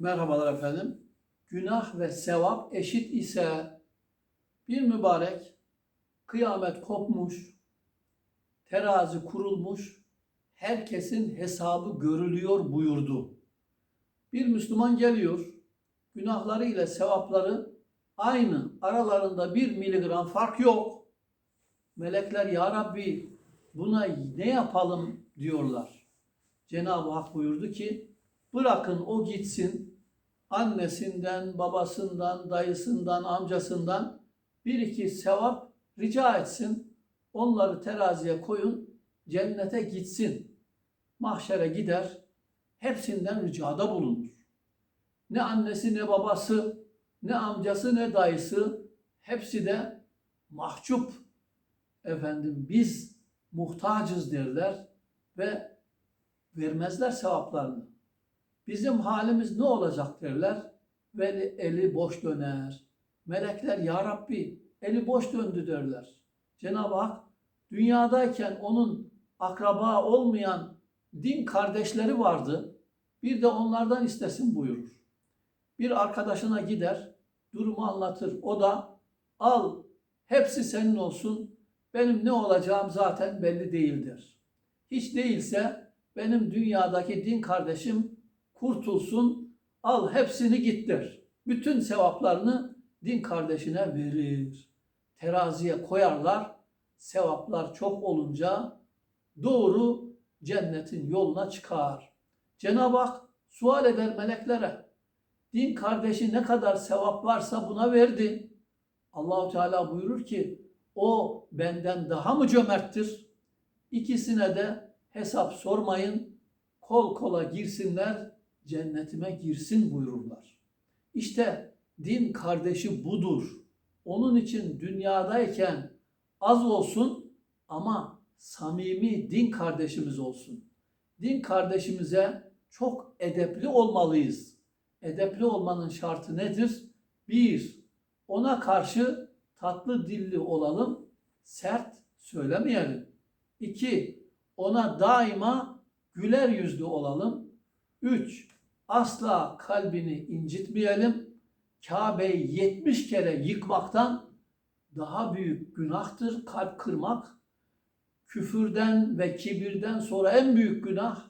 Merhabalar efendim. Günah ve sevap eşit ise bir mübarek kıyamet kopmuş, terazi kurulmuş, herkesin hesabı görülüyor buyurdu. Bir Müslüman geliyor, günahları ile sevapları aynı, aralarında bir miligram fark yok. Melekler ya Rabbi buna ne yapalım diyorlar. Cenab-ı Hak buyurdu ki bırakın o gitsin annesinden, babasından, dayısından, amcasından bir iki sevap rica etsin. Onları teraziye koyun, cennete gitsin. Mahşere gider, hepsinden ricada bulunur. Ne annesi ne babası, ne amcası ne dayısı hepsi de mahcup. Efendim biz muhtacız derler ve vermezler sevaplarını. Bizim halimiz ne olacak derler ve eli boş döner. Melekler ya Rabbi eli boş döndü derler. Cenab-ı Hak dünyadayken onun akraba olmayan din kardeşleri vardı. Bir de onlardan istesin buyurur. Bir arkadaşına gider, durumu anlatır. O da al hepsi senin olsun. Benim ne olacağım zaten belli değildir. Hiç değilse benim dünyadaki din kardeşim kurtulsun, al hepsini git der. Bütün sevaplarını din kardeşine verir. Teraziye koyarlar, sevaplar çok olunca doğru cennetin yoluna çıkar. Cenab-ı Hak sual eder meleklere. Din kardeşi ne kadar sevap varsa buna verdi. Allahu Teala buyurur ki o benden daha mı cömerttir? İkisine de hesap sormayın. Kol kola girsinler, cennetime girsin buyururlar. İşte din kardeşi budur. Onun için dünyadayken az olsun ama samimi din kardeşimiz olsun. Din kardeşimize çok edepli olmalıyız. Edepli olmanın şartı nedir? Bir, ona karşı tatlı dilli olalım, sert söylemeyelim. İki, ona daima güler yüzlü olalım. Üç, asla kalbini incitmeyelim. Kabe'yi 70 kere yıkmaktan daha büyük günahtır kalp kırmak. Küfürden ve kibirden sonra en büyük günah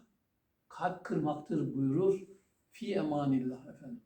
kalp kırmaktır buyurur. Fi emanillah efendim.